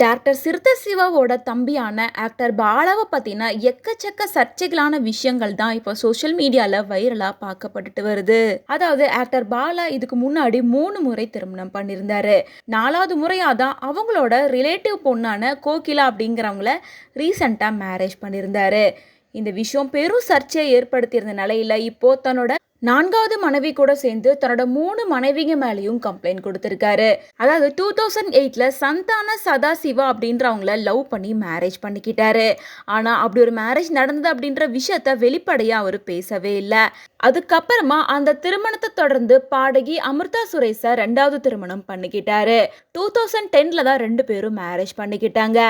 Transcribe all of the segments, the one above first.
Doctor சிறுத்த சிவாவோட தம்பியான actor பாலாவை பற்றின எக்கச்சக்க சர்ச்சைகளான விஷயங்கள் தான் இப்போ சோஷியல் மீடியாவில் வைரலாக பார்க்கப்பட்டுட்டு வருது. அதாவது ஆக்டர் பாலா இதுக்கு முன்னாடி மூணு முறை திருமணம் பண்ணியிருந்தாரு. நாலாவது முறையாக தான் அவங்களோட ரிலேட்டிவ் பொண்ணான கோகிலா அப்படிங்கிறவங்கள ரீசண்டாக மேரேஜ் பண்ணியிருந்தாரு. இந்த விஷயம் பெரும் சர்ச்சையை ஏற்படுத்தியிருந்த நிலையில இப்போ தன்னோட நான்காவது மனைவி கூட சேர்ந்து தன்னோட மூணு மனைவிங்க மேலேயும் கம்ப்ளைண்ட் கொடுத்துருக்காரு. அதாவது டூ தௌசண்ட் எயிட்ல சந்தான சதாசிவா அப்படின்றவங்கள லவ் பண்ணி மேரேஜ் பண்ணிக்கிட்டாரு. ஆனா அப்படி ஒரு மேரேஜ் நடந்தது அப்படின்ற விஷயத்த வெளிப்படையா அவர் பேசவே இல்லை. அதுக்கப்புறமா அந்த திருமணத்தை தொடர்ந்து பாடகி அமிர்தா சுரேஷை ரெண்டாவது திருமணம் பண்ணிக்கிட்டாரு. டூ தௌசண்ட் டென்ல தான் ரெண்டு பேரும் மேரேஜ் பண்ணிக்கிட்டாங்க.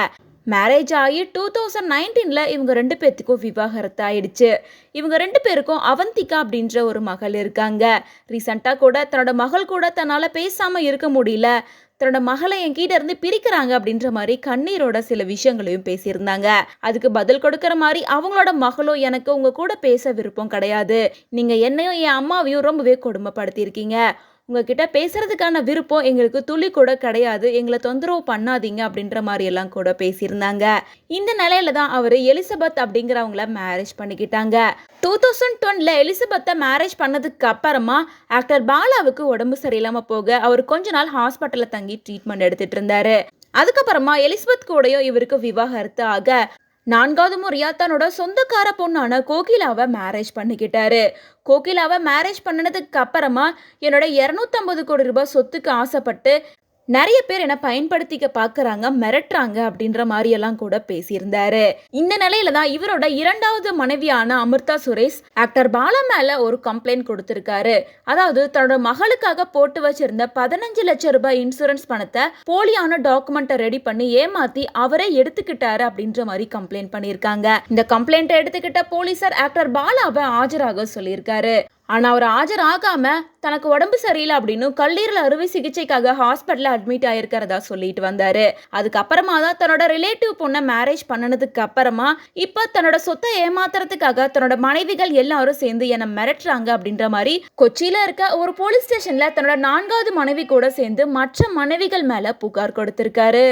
மேரேஜ் ஆகி டூ தௌசண்ட் நைன்டீனில் இவங்க ரெண்டு பேர்த்துக்கும் விவாகரத்து ஆயிடுச்சு இவங்க ரெண்டு பேருக்கும் அவந்திகா அப்படின்ற ஒரு மகள் இருக்காங்க. ரீசண்டாக கூட தன்னோட மகள் கூட தன்னால் பேசாமல் இருக்க முடியல. தன்னோட மகளை என்கிட்ட இருந்து பிரிக்கிறாங்க அப்படின்ற மாதிரி கண்ணீரோட சில விஷயங்களையும் பேசியிருந்தாங்க. அதுக்கு பதில் கொடுக்குற மாதிரி அவங்களோட மகளும் எனக்கு உங்க கூட பேச விருப்பம் கிடையாது. நீங்க என்னையும் என் அம்மாவையும் ரொம்பவே கொடுமைப்படுத்தியிருக்கீங்க. உங்ககிட்ட பேசுறதுக்கான விருப்பம் எங்களுக்கு துளி கூட கிடையாது. எங்களை தொந்தரவு பண்ணாதீங்க அப்படின்ற மாதிரி எல்லாம் கூட பேசியிருந்தாங்க. இந்த நிலையில தான் அவர் எலிசபெத் அப்படிங்கிறவங்கள மேரேஜ் பண்ணிக்கிட்டாங்க. டூ தௌசண்ட் டுவெண்ட்ல எலிசபெத்தை மேரேஜ் பண்ணதுக்கு அப்புறமா ஆக்டர் பாலாவுக்கு உடம்பு சரியில்லாம போக அவர் கொஞ்ச நாள் ஹாஸ்பிட்டல்ல தங்கி ட்ரீட்மெண்ட் எடுத்துட்டு இருந்தாரு. அதுக்கப்புறமா எலிசபெத் கூடயும் இவருக்கு விவாகரத்து ஆக நான்காவது முறையா தன்னோட சொந்தக்கார பொண்ணான கோகிலாவை மேரேஜ் பண்ணிக்கிட்டாரு. கோகிலாவை மேரேஜ் பண்ணினதுக்கு அப்புறமா என்னோட இரநூத்தம்பது கோடி ரூபாய் சொத்துக்கு ஆசைப்பட்டு நிறைய பேர் என்ன பயன்படுத்திக்க பார்க்குறாங்க மிரட்டுறாங்க அப்படின்ற மாதிரியெல்லாம் கூட பேசியிருந்தாரு. இந்த நிலையில தான் இவரோட இரண்டாவது மனைவியான அமிர்தா சுரேஷ் ஆக்டர் பாலா மேல ஒரு கம்ப்ளைண்ட் கொடுத்திருக்காரு. அதாவது தன்னோட மகளுக்காக போட்டு வச்சிருந்த பதினஞ்சு லட்சம் ரூபாய் இன்சூரன்ஸ் பணத்தை போலியான டாக்குமெண்ட்டை ரெடி பண்ணி ஏமாத்தி அவரே எடுத்துக்கிட்டாரு அப்படின்ற மாதிரி கம்ப்ளைண்ட் பண்ணியிருக்காங்க. இந்த கம்ப்ளைண்ட்டை எடுத்துக்கிட்ட போலீசார் ஆக்டர் பாலாவை ஆஜராக சொல்லியிருக்காரு. ஆனால் அவர் ஆஜர் ஆகாமல் தனக்கு உடம்பு சரியில்லை அப்படின்னு கல்லீரல் அறுவை சிகிச்சைக்காக ஹாஸ்பிட்டலில் அட்மிட் ஆயிருக்கிறதா சொல்லிட்டு வந்தார். அதுக்கப்புறமா தான் தன்னோட ரிலேட்டிவ் பொண்ணை மேரேஜ் பண்ணனதுக்கு அப்புறமா இப்போ தன்னோட சொத்தை ஏமாத்துறதுக்காக தன்னோட மனைவிகள் எல்லாரும் சேர்ந்து என்னை மிரட்டுறாங்க அப்படின்ற மாதிரி கொச்சியில் இருக்க ஒரு போலீஸ் ஸ்டேஷனில் தன்னோட நான்காவது மனைவி கூட சேர்ந்து மற்ற மனைவிகள் மேலே புகார் கொடுத்திருக்காரு.